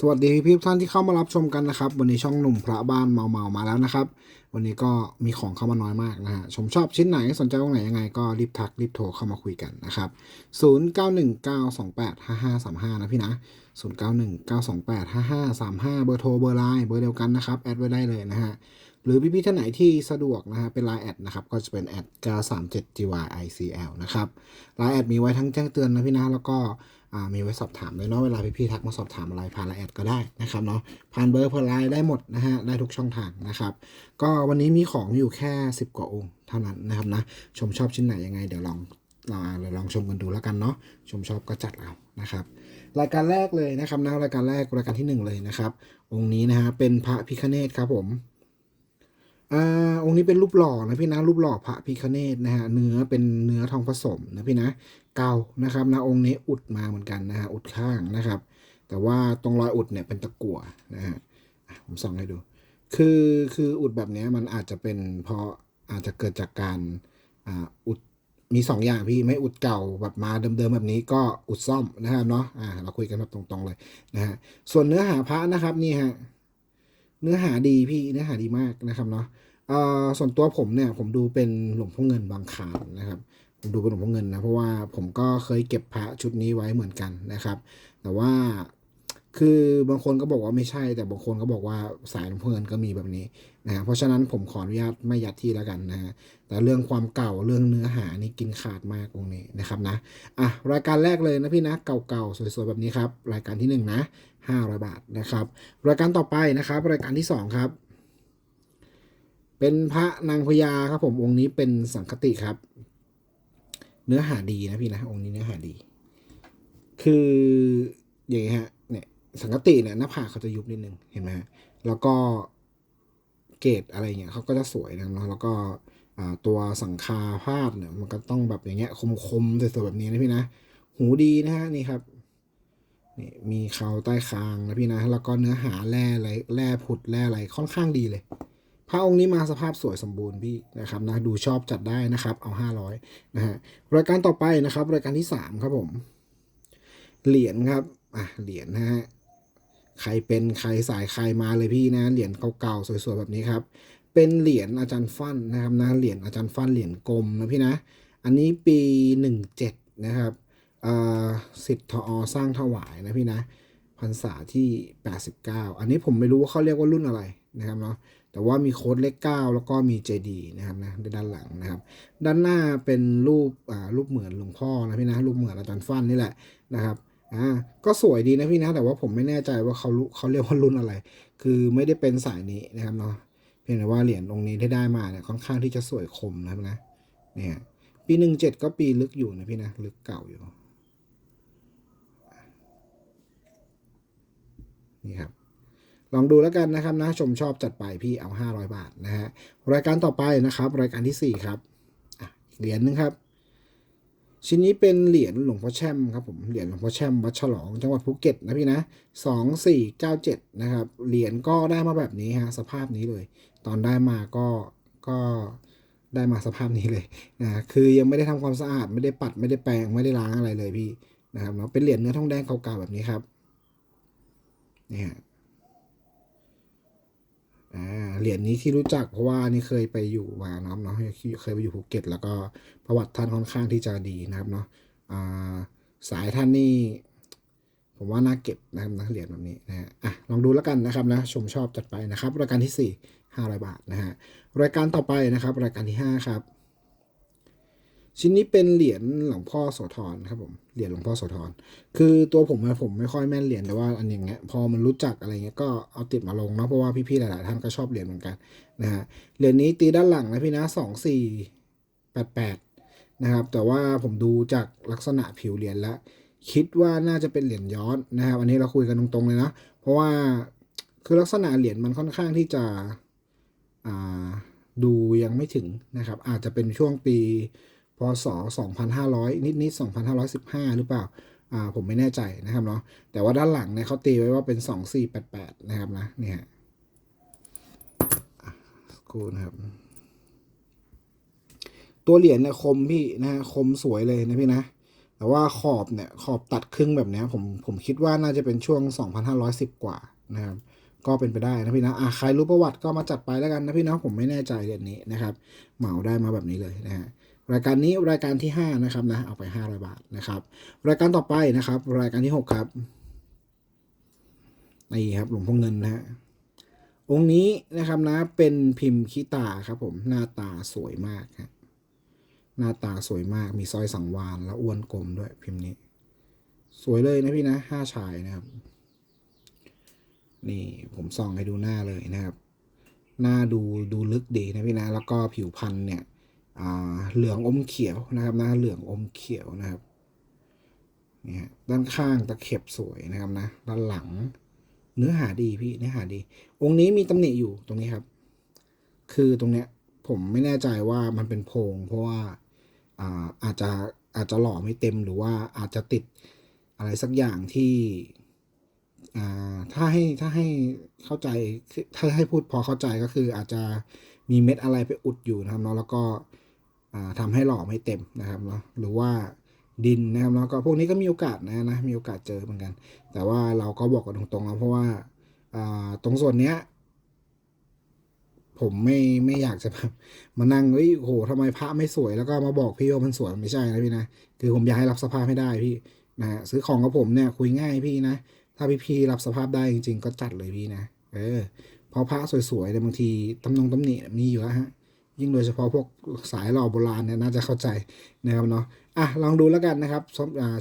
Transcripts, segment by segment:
สวัสดีพี่ๆทุกท่านที่เข้ามารับชมกันนะครับ วันนี้ช่องหนุ่มพระบ้านเมาเมามาแล้วนะครับ วันนี้ก็มีของเข้ามาน้อยมากนะฮะชมชอบชิ้นไหนสนใจตรงไหนยังไงก็รีบทักรีบโทรเข้ามาคุยกันนะครับ0919285535 นะพี่นะ0919285535 เบอร์โทรเบอร์ไลน์เบอร์เดียวกันนะครับ แอดไว้ได้เลยนะฮะ หรือพี่ๆท่านไหนที่สะดวกนะฮะเป็นไลน์แอดนะครับก็จะเป็นแอด937 gyicl นะครับไลน์แอดมีไว้ทั้งแจ้งเตือนนะพี่นะแล้วก็มีไว้สอบถามเลยเนาะเวลาพี่ๆทักมาสอบถามอะไรผ่านไลน์แอดก็ได้นะครับเนาะผ่านเบอร์ผ่านไลน์ได้หมดนะฮะได้ทุกช่องทางนะครับ ก็วันนี้มีของอยู่แค่ 10 กว่าองค์เท่านั้นนะครับนะชมชอบชิ้นไหนยังไงเดี๋ยวลองลองเดี๋ยวลองชมกันดูแล้วกันเนาะชมชอบก็จัดเอานะครับ รายการแรกเลยนะครับนะรายการแรกรายการที่หนึ่งเลยนะครับ องค์นี้นะฮะเป็นพระพิคเนตครับผม อ่าองค์นี้เป็นรูปหล่อนะพี่นะรูปหล่อพระพิคเนตนะฮะเนื้อเป็นเนื้อทองผสมนะพี่นะเก่านะครับนะองค์นี้อุดมาเหมือนกันนะฮะอุดข้างนะครับ แต่ว่าตรงรอยอุดเนี่ยเป็นตะกั่วนะฮะผมส่องให้ดู คือคืออุดแบบนี้มันอาจจะเป็นเพราะอาจจะเกิดจากการอ่าอุดมีสองอย่างพี่ไม่อุดเก่าแบบมาเดิมๆแบบนี้ก็อุดซ่อมนะครับเนาะอ่าเราคุยกันแบบตรงๆเลยนะฮะส่วนเนื้อหาพระนะครับนี่ฮะ เนื้อหาดีพี่เนื้อหาดีมากนะครับเนาะเอ่อส่วนตัวผมเนี่ยผมดูเป็นหลวงพ่อเงินบางขานนะครับผมดูเป็นหลวงพ่อเงินนะเพราะว่าผมก็เคยเก็บพระชุดนี้ไว้เหมือนกันนะครับ แต่ว่าคือบางคนก็บอกว่าไม่ใช่ แต่บางคนก็บอกว่าสายหลวงพ่อเงินก็มีแบบนี้นะเพราะฉะนั้นผมขออนุญาตไม่ยัดที่แล้วกันนะฮะแต่เรื่องความเก่าเรื่องเนื้อหานี่กินขาดมากตรงนี้นะครับนะอะรายการแรกเลยนะพี่นะเก่าๆสวยๆแบบนี้ครับรายการที่หนึ่งนะ500 บาทนะครับ รายการต่อไปนะครับ รายการที่ 2 ครับ เป็นพระนางพญาครับผมองค์นี้เป็นสังคติครับ เนื้อหาดีนะพี่นะองค์นี้เนื้อหาดี คืออย่างนี้ฮะเนี่ยสังคติเนี่ยหน้าผากเขาจะยุบนิดนึงเห็นไหมฮะแล้วก็เกรดอะไรเงี้ยเขาก็จะสวยนะครับแล้วก็ตัวสังคาพาดเนี่ยมันก็ต้องแบบอย่างเงี้ยคมๆสวยๆแบบนี้นะพี่นะ หูดีนะฮะนี่ครับ นี่มีเขาใต้คางนะพี่นะ แล้วก็เนื้อหาแร่อะไรแร่ผุดแร่อะไรค่อนข้างดีเลย พระองค์นี้มาสภาพสวยสมบูรณ์พี่นะครับนะดูชอบจัดได้นะครับ เอาห้าร้อยนะฮะรายการต่อไปนะครับ รายการที่สามครับผม เหรียญครับอะเหรียญนะฮะใครเป็นใครสายใครมาเลยพี่นะเหรียญเก่าๆสวยๆแบบนี้ครับ เป็นเหรียญอาจารย์ฟันนะครับนะเหรียญอาจารย์ฟันเหรียญกลมนะพี่นะ อันนี้ปีหนึ่งเจ็ดนะครับ สิทธิ์ทอสร้างถวายนะพี่นะพรรษาที่ 89 อันนี้ผมไม่รู้ว่าเขาเรียกว่ารุ่นอะไรนะครับเนาะแต่ว่ามีโค้ดเลข 9 แล้วก็มีเจดีนะครับนะด้านหลังนะครับ ด้านหน้าเป็นรูปอ่ารูปเหมือนหลวงพ่อนะพี่นะรูปเหมือนอาจารย์ฟันนี่แหละนะครับอ่าก็สวยดีนะพี่นะแต่ว่าผมไม่แน่ใจว่าเขาเขาเรียกว่ารุ่นอะไร คือไม่ได้เป็นสายนี้นะครับเนาะเพียงแต่ว่าเหรียญองค์นี้ที่ได้มาเนี่ยค่อนข้างที่จะสวยคมนะครับนะเนี่ยปีหนึ่งเจ็ดก็ปีลึกอยู่นะพี่นะลึกเก่าอยู่ นี่ครับลองดูแล้วกันนะครับนะชมชอบจัดไปพี่เอา 500 บาทนะฮะรายการต่อไปนะครับ รายการที่ 4 ครับอีกเหรียญหนึงครับ ชิ้นนี้เป็นเหรียญหลวงพ่อแช่มครับผมเหรียญหลวงพ่อแช่มวัดฉลองจังหวัดภูเก็ตนะพี่นะสองสี่เก้าเจ็ดนะครับเหรียญก็ได้มาแบบนี้ฮะสภาพนี้เลย ตอนได้มาก็ก็ได้มาสภาพนี้เลยนะคือยังไม่ได้ทำความสะอาดไม่ได้ปัดไม่ได้แปรงไม่ได้ล้างอะไรเลยพี่นะครับเนาะเป็นเหรียญเนื้อทองแดงเก่าๆแบบนี้ครับ นี่ฮะเหรียญนี้ที่รู้จักเพราะว่านี่เคยไปอยู่มาเนาะเนาะเคยไปอยู่ภูเก็ต แล้วก็ประวัติท่านค่อนข้างที่จะดีนะครับเนาะอ่าสายท่านนี่ผมว่าน่าเก็บนะครับนะเหรียญแบบนี้นะฮะอะลองดูแล้วกันนะครับนะชมชอบจัดไปนะครับ รายการที่สี่ห้าร้อยบาทนะฮะรายการต่อไปนะครับ รายการที่ห้าครับ ชิ้นนี้เป็นเหรียญหลวงพ่อโสธรครับผมเหรียญหลวงพ่อโสธรคือตัวผมอะผมไม่ค่อยแม่นเหรียญแต่ว่าอันอย่างเงี้ยพอมันรู้จักอะไรเงี้ยก็เอาติดมาลงเนาะเพราะว่าพี่ๆหลายๆท่านก็ชอบเหรียญเหมือนกันนะฮะเหรียญนี้ตีด้านหลังนะพี่นะสองสี่แปดแปดนะครับแต่ว่าผมดูจากลักษณะผิวเหรียญแล้วคิดว่าน่าจะเป็นเหรียญย้อนนะครับอันนี้เราคุยกันตรงๆเลยนะเพราะว่าคือลักษณะเหรียญมันค่อนข้างที่จะดูยังไม่ถึงนะครับ อาจจะเป็นช่วงปี พศ 2500 นิดนิด2515 หรือเปล่าอ่าผมไม่แน่ใจนะครับเนาะแต่ว่าด้านหลังเนี่ยเขาตีไว้ว่าเป็น 2488 นะครับนะเนี่ยฮะกครู่นะครับ ตัวเหรียญเนี่ยคมพี่นะฮะคมสวยเลยนะพี่นะแต่ว่าขอบเนี่ยขอบตัดครึ่งแบบนี้ผมผมคิดว่าน่าจะเป็นช่วง 2,510 กว่านะครับ ก็เป็นไปได้นะพี่นะอะใครรู้ประวัติก็มาจัดไปแล้วกันนะพี่นะผมไม่แน่ใจเรื่องนี้นะครับ เหมาได้มาแบบนี้เลยนะฮะ รายการนี้รายการที่ 5 นะครับนะเอาไป 500 บาทนะครับ รายการต่อไปนะครับ รายการที่ 6 ครับนี่ครับหลวงพ่อเงินนะฮะองค์นี้นะครับนะเป็นพิมพ์คิตาครับผมหน้าตาสวยมากฮะหน้าตาสวยมากมีสร้อยสังวานแล้วอ้วนกลมด้วยพิมพ์นี้ สวยเลยนะพี่นะห้าชายนะครับ นี่ผมส่องให้ดูหน้าเลยนะครับ หน้าดูดูลึกดีนะพี่นะ แล้วก็ผิวพรรณเนี่ย เหลืองอมเขียวนะครับน้าเหลืองอมเขียวนะครับนี่ฮะด้านข้างตะเข็บสวยนะครับนะด้านหลัง เนื้อหาดีพี่เนื้อหาดี องค์นี้มีตำหนิอยู่ตรงนี้ครับ คือตรงเนี้ยผมไม่แน่ใจว่ามันเป็นโพง เพราะว่าอาอาจจะอาจจะหล่อไม่เต็มหรือว่าอาจจะติดอะไรสักอย่างที่ถ้าให้ถ้าให้เข้าใจถ้าให้พูดพอเข้าใจก็คืออาจจะมีเม็ดอะไรไปอุดอยู่นะครับเนาะแล้วก็ อ่าทำให้หล่อไม่เต็มนะครับเนาะหรือว่าดินนะครับแล้วก็พวกนี้ก็มีโอกาสนะนะมีโอกาสเจอเหมือนกัน แต่ว่าเราก็บอกกันตรงๆนะเพราะว่าตรงส่วนเนี้ยผมไม่ไม่อยากจะแบบมานั่งเฮ้ยโหทำไมพระไม่สวยแล้วก็มาบอกพี่ว่ามันสวยไม่ใช่นะพี่นะคือผมอยากให้รับสภาพให้ได้พี่นะซื้อของกับผมเนี่ยคุยง่ายพี่นะ ถ้าพี่พี่รับสภาพได้จริง ๆ ก็จัดเลยพี่นะเออพราะพระสวยๆเนี่ยบางทีตำนงตำหนิมีอยู่แล้วฮะ ยิ่งโดยเฉพาะพวกสายหล่อโบราณเนี่ยน่าจะเข้าใจนะครับเนาะอะลองดูแล้วกันนะครับ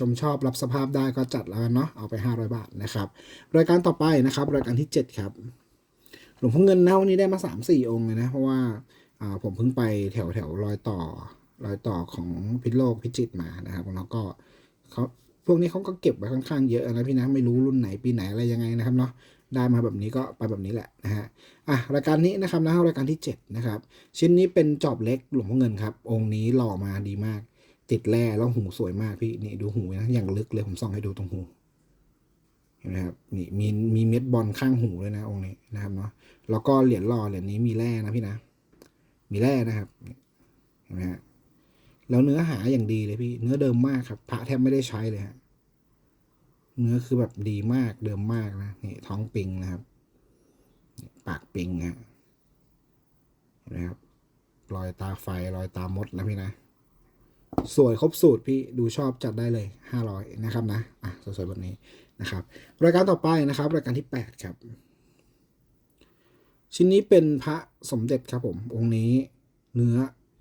ชมชอบรับสภาพได้ก็จัดแล้วกันเนาะเอาไป 500 บาทนะครับรายการต่อไปนะครับรายการที่ 7 ครับ หลวงพ่อเงินนะวันนี้ได้มา 3 4 องค์เลยนะ เพราะว่าผมเพิ่งไปแถวแถวรอยต่อรอยต่อของพิษโลกพิจิตมานะครับแล้วก็เขาพวกนี้เขาก็เก็บไว้ค่อนข้างเยอะนะพี่นะไม่รู้รุ่นไหนปีไหนอะไรยังไงนะครับเนาะ ได้มาแบบนี้ก็ไปแบบนี้แหละนะฮะอะรายการนี้นะครับนะรายการที่ 7 นะครับ ชิ้นนี้เป็นจอบเล็กหลวงพ่อเงินครับ องค์นี้หล่อมาดีมาก ติดแร่แล้วหูสวยมากพี่นี่ดูหูนะอย่างลึกเลยผมส่องให้ดูตรงหูเห็นไหมครับนี่มีมีเม็ดบอลข้างหูเลยนะองค์นี้นะครับเนาะแล้วก็เหรียญหล่อเหรียญนี้มีแร่นะพี่นะ มีแร่นะครับเห็นไหมฮะแล้วเนื้อหาอย่างดีเลยพี่ เนื้อเดิมมากครับพระแทบไม่ได้ใช้เลยฮะ เนื้อคือแบบดีมากเดิมมากนะนี่ท้องปิงนะครับนี่ปากปิงฮะเห็นไหมครับรอยตาไฟรอยตามดนะพี่นะ สวยครบสูตรพี่ดูชอบจัดได้เลยห้าร้อยนะครับนะอะสวยๆแบบนี้นะครับ รายการต่อไปนะครับ รายการที่แปดครับ ชิ้นนี้เป็นพระสมเด็จครับผม องค์นี้เนื้อ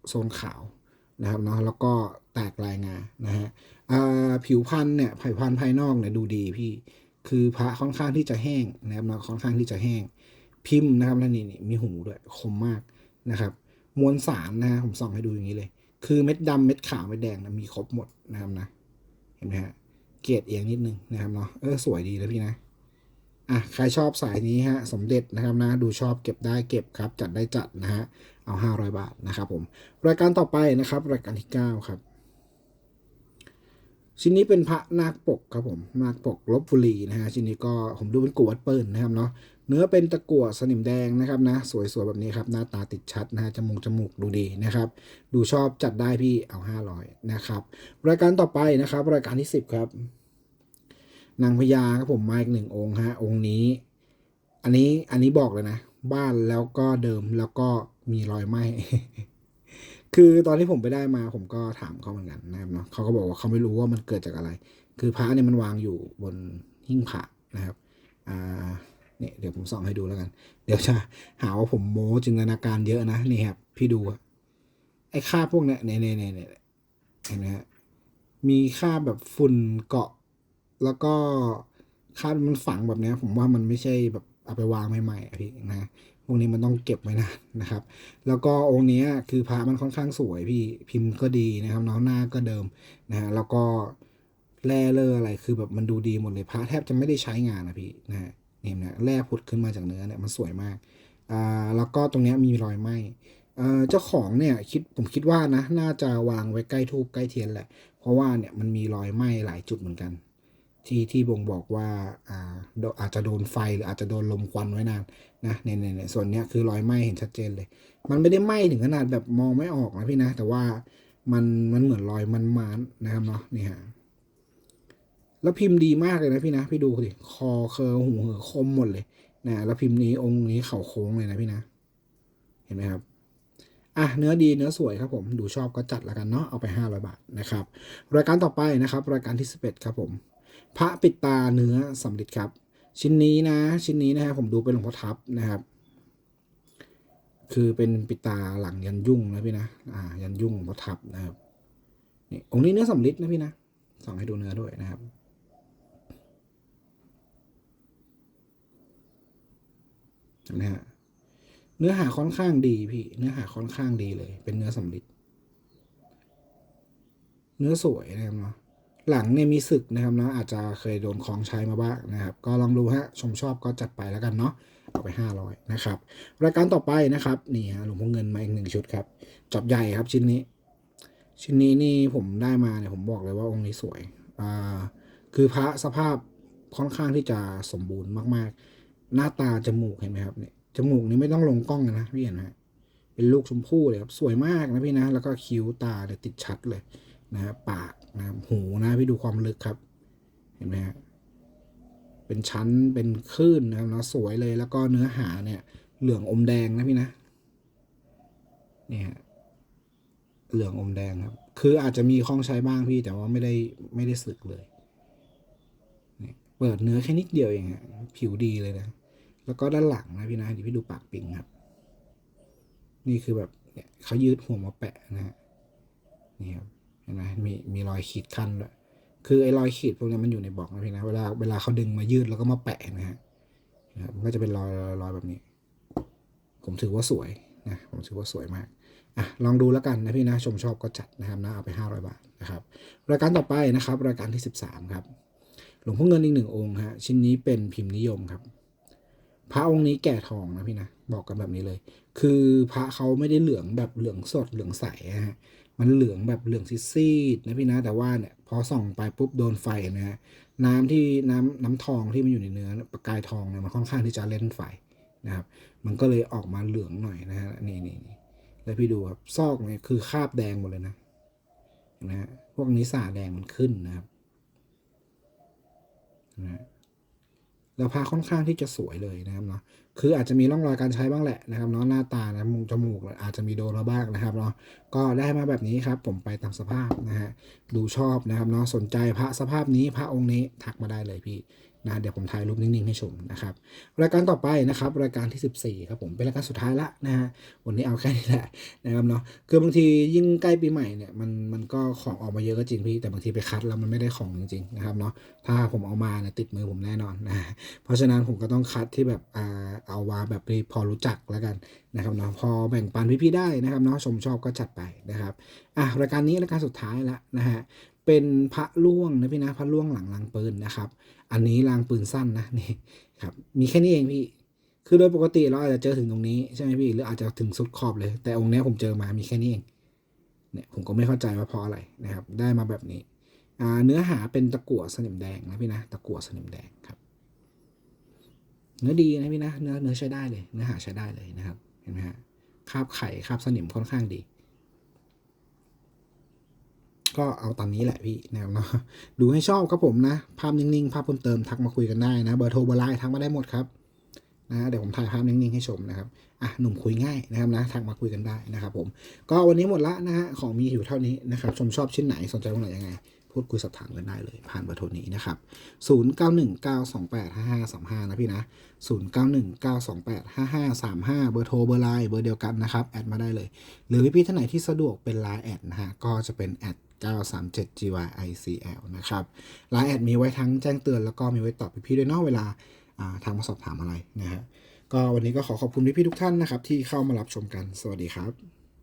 โซนขาวนะครับเนาะแล้วก็แตกลายงานะฮะ ผิวพันธุ์เนี่ยผิวพันธุ์ภายนอกเนี่ยดูดีพี่ คือพระค่อนข้างที่จะแห้งนะครับเนาะค่อนข้างที่จะแห้ง พิมพ์นะครับแล้วนี่มีหูด้วยคมมากนะครับมวลสารนะฮะผมส่องให้ดูอย่างนี้เลย คือเม็ดดำเม็ดขาวเม็ดแดงนะมีครบหมดนะครับนะเห็นไหมฮะเกรดเอียงนิดนึงนะครับเนาะเออสวยดีแล้วพี่นะอะใครชอบสายนี้ฮะสมเด็จนะครับนะดูชอบเก็บได้เก็บครับ จัดได้จัดนะฮะเอา 500 บาทนะครับผมรายการต่อไปนะครับ รายการที่ 9 ครับ ชิ้นนี้เป็นพระนาคปกครับผมนาคปกลบบุรีนะฮะชิ้นนี้ก็ผมดูเป็นกรวดเปิลนะครับเนาะเนื้อเป็นตะกั่วสนิมแดงนะครับนะ สวยๆแบบนี้ครับหน้าตาติดชัดนะฮะจมูกจมูกดูดีนะครับ ดูชอบจัดได้พี่เอา 500 นะครับรายการต่อไปนะครับ รายการที่ 10 ครับ นางพญาครับผมมาอีกหนึ่งองค์ฮะองค์นี้ อันนี้อันนี้บอกเลยนะ บ้านแล้วก็เดิมแล้วก็มีรอยไหม คือตอนที่ผมไปได้มาผมก็ถามเขาเหมือนกันนะครับเนาะเขาก็บอกว่าเขาไม่รู้ว่ามันเกิดจากอะไร คือพระเนี่ยมันวางอยู่บนหิ้งพระนะครับอ่าเนี่ยเดี๋ยวผมส่องให้ดูแล้วกัน เดี๋ยวจะหาว่าผมโม้จินตนาการเยอะนะนี่ครับพี่ดูไอ้คราบพวกเนี้ยเนี่ยเนี่ยเนี่ยเนี่ยเห็นไหมฮะมีคราบแบบฝุ่นเกาะ แล้วก็คราบมันฝังแบบเนี้ย ผมว่ามันไม่ใช่แบบเอาไปวางใหม่ๆพี่นะ พวกนี้มันต้องเก็บไว้นานะครับ แล้วก็องค์นี้คือพระมันค่อนข้างสวยพี่พิมพ์ก็ดีนะครับน้องหน้าก็เดิมนะฮะแล้วก็แร่เลออะไรคือแบบมันดูดีหมดเลยพระแทบจะไม่ได้ใช้งานนะพี่นะฮะนี่นะแร่ผุดขึ้นมาจากเนื้อเนี่ยมันสวยมากอ่าแล้วก็ตรงนี้มีรอยไหมเอ่อเจ้าของเนี่ยคิดผมคิดว่านะน่าจะวางไว้ใกล้ทูบใกล้เทียนแหละ เพราะว่าเนี่ยมันมีรอยไหม้หลายจุดเหมือนกัน ที่ที่บ่งบอกว่าอ่าอาจจะโดนไฟหรืออาจจะโดนลมควันไว้นานนะเนี่ยเนี่ยเนี่ยส่วนเนี้ยคือรอยไหม้เห็นชัดเจนเลย มันไม่ได้ไหม้ถึงขนาดแบบมองไม่ออกนะพี่นะ แต่ว่ามันมันเหมือนรอยมันมานนะครับเนาะนี่ฮะแล้วพิมพ์ดีมากเลยนะพี่นะพี่ดูดิคอเคอหูเหอคมหมดเลยนะแล้วพิมพ์นี้องค์นี้เข่าโค้งเลยนะพี่นะ เห็นไหมครับอะเนื้อดีเนื้อสวยครับผมดูชอบก็จัดล้วกันเนาะเอาไป 500 บาทนะครับรายการต่อไปนะครับ รายการที่ 11 ครับผม พระปิดตาเนื้อสำลิดครับ ชิ้นนี้นะ ชิ้นนี้นะฮะผมดูเป็นหลวงพ่อทับนะครับ คือเป็นปิดตาหลังยันยุ่งนะพี่นะอ่ายันยุ่งหลวงพ่อทับนะครับนี่องค์นี้เนื้อสำลิดนะพี่นะส่องให้ดูเนื้อด้วยนะครับเห็นไหมฮะเนื้อหาค่อนข้างดีพี่ เนื้อหาค่อนข้างดีเลย เป็นเนื้อสำลิดเนื้อสวยนะครับเนาะ หลังเนี่ยมีศึกนะครับนะอาจจะเคยโดนของใช้มาบ้างนะครับ ก็ลองดูฮะชมชอบก็จัดไปแล้วกันเนาะเอาไป 500 นะครับรายการต่อไปนะครับนี่ฮะหลวงพ่อเงินมาอีกหนึ่งชุดครับจอบใหญ่ครับชิ้นนี้ ชิ้นนี้นี่ผมได้มาเนี่ยผมบอกเลยว่าองค์นี้สวยอ่าคือพระสภาพค่อนข้างที่จะสมบูรณ์มากๆ หน้าตาจมูกเห็นไหมครับเนี่ยจมูกนี่ไม่ต้องลงกล้องนะพี่เห็นไหมเป็นลูกชมพู่เลยครับสวยมากนะพี่นะ แล้วก็คิ้วตาเนี่ยติดชัดเลย นะฮะปากนะครับหูนะพี่ดูความลึกครับ เห็นไหมฮะเป็นชั้นเป็นคลื่นนะครับเนาะสวยเลยแล้วก็เนื้อหาเนี่ยเหลืองอมแดงนะพี่นะเนี่ยเหลืองอมแดงครับ คืออาจจะมีข้องใช้บ้างพี่แต่ว่าไม่ได้ไม่ได้สึกเลยนี่ยเปิดเนื้อแค่นิดเดียวเองฮะผิวดีเลยนะ แล้วก็ด้านหลังนะพี่นะเดี๋ยวพี่ดูปากปิงครับ นี่คือแบบเนี่ยเขายืดหัวมาแปะนะฮะนี่ครับ เห็นไหมมีมีรอยขีดขั้นด้วยคือไอ้รอยขีดพวกนี้มันอยู่ในบล็อกนะพี่นะเวลาเวลาเขาดึงมายืดแล้วก็มาแปะนะฮะนะครับมันก็จะเป็นรอยรอยรอยแบบนี้ ผมถือว่าสวยนะผมถือว่าสวยมากอะลองดูแล้วกันนะพี่นะชมชอบก็จัดนะครับนะเอาไป 500 บาทนะครับรายการต่อไปนะครับ รายการที่ 13 ครับ หลวงพ่อเงินอีกหนึ่งองค์ฮะชิ้นนี้เป็นพิมพ์นิยมครับ พระองค์นี้แก่ทองนะพี่นะบอกกันแบบนี้เลย คือพระเขาไม่ได้เหลืองแบบเหลืองสดเหลืองใสอะฮะมันเหลืองแบบเหลืองซีดๆนะพี่นะแต่ว่าเนี่ยพอส่องไปปุ๊บโดนไฟนะฮะน้ำที่น้ำน้ำทองที่มันอยู่ในเนื้อประกายทองเนี่ยมันค่อนข้างที่จะเล่นไฟนะครับ มันก็เลยออกมาเหลืองหน่อยนะฮะนี่นี่นี่แล้วพี่ดูครับซอกเนี่ยคือคราบแดงหมดเลยนะนไหมฮะพวกนี้สาแดงมันขึ้นนะครับนะฮะ แล้วพาค่อนข้างที่จะสวยเลยนะครับเนาะคืออาจจะมีร่องรอยการใช้บ้างแหละนะครับเนาะหน้าตานะมุมจมูกอาจจะมีโดนมาบ้างนะครับเนาะก็ได้มาแบบนี้ครับ ผมไปตามสภาพนะฮะดูชอบนะครับเนาะสนใจพระสภาพนี้พระองค์นี้ทักมาได้เลยพี่ นะเดี๋ยวผมถ่ายรูปนิ่งๆให้ชมนะครับรายการต่อไปนะครับรายการที่ 14ครับผมเป็นรายการสุดท้ายละนะฮะวันนี้เอาแค่นี้แหละนะครับเนาะคือบางทียิ่งใกล้ปีใหม่เนี่ยมันมันก็ของออกมาเยอะก็จริงพี่แต่บางทีไปคัดแล้วมันไม่ได้ของจริงๆนะครับเนาะถ้าผมเอามาเนี่ยติดมือผมแน่นอนนะเพราะฉะนั้นผมก็ต้องคัดที่แบบอ่าเอาวาแบบพอรู้จักแล้วกันนะครับเนาะพอแบ่งปันพี่ๆได้นะครับเนาะชมชอบก็จัดไปนะครับอะรายการนี้รายการสุดท้ายละนะฮะ เป็นพระล่วงนะพี่นะพระล่วงหลังรางปืนนะครับ อันนี้รางปืนสั้นนะนี่ครับมีแค่นี้เองพี่ คือโดยปกติเราอาจจะเจอถึงตรงนี้ใช่ไหมพี่หรืออาจจะถึงสุดขอบเลย แต่องค์นี้ผมเจอมามีแค่นี้เองเนี่ยผมก็ไม่เข้าใจว่าเพราะอะไรนะครับ ได้มาแบบนี้อ่าเนื้อหาเป็นตะกั่วสนิมแดงนะพี่นะตะกั่วสนิมแดงครับ เนื้อดีนะพี่นะเนื้อเนื้อใช้ได้เลย เนื้อหาใช้ได้เลยนะครับ เห็นไหมฮะคาบไข่คาบสนิมค่อนข้างดี ก็เอาตามนี้แหละพี่นะครับเนาะดูให้ชอบครับผมนะ ภาพนิ่งๆ ภาพเพิ่มเติมทักมาคุยกันได้นะเบอร์โทรเบอร์ไลน์ทักมาได้หมดครับนะเดี๋ยวผมถ่ายภาพนิ่งๆให้ชมนะครับอะหนุ่มคุยง่ายนะครับนะทักมาคุยกันได้นะครับผมก็วันนี้หมดละนะฮะของมีอยู่เท่านี้นะครับชมชอบชิ้นไหนสนใจตรงไหนยังไง พูดคุยสอบถามกันได้เลย ผ่านเบอร์โทรนี้นะครับ 0919285535 นะพี่นะ 0919285535 เบอร์โทรเบอร์ไลน์เบอร์เดียวกันนะครับแอดมาได้เลย หรือพี่ๆท่านไหนที่สะดวกเป็นไลน์แอดนะฮะก็จะเป็นแอด 937gyicl นะครับไลน์แอดมีไว้ทั้งแจ้งเตือนแล้วก็มีไว้ตอบพี่ๆด้วยเนอกเวลาอ่าทางมาสอบถามอะไรนะฮะก็วันนี้ก็ขอขอบคุณพี่ๆทุกท่านนะครับที่เข้ามารับชมกัน สวัสดีครับ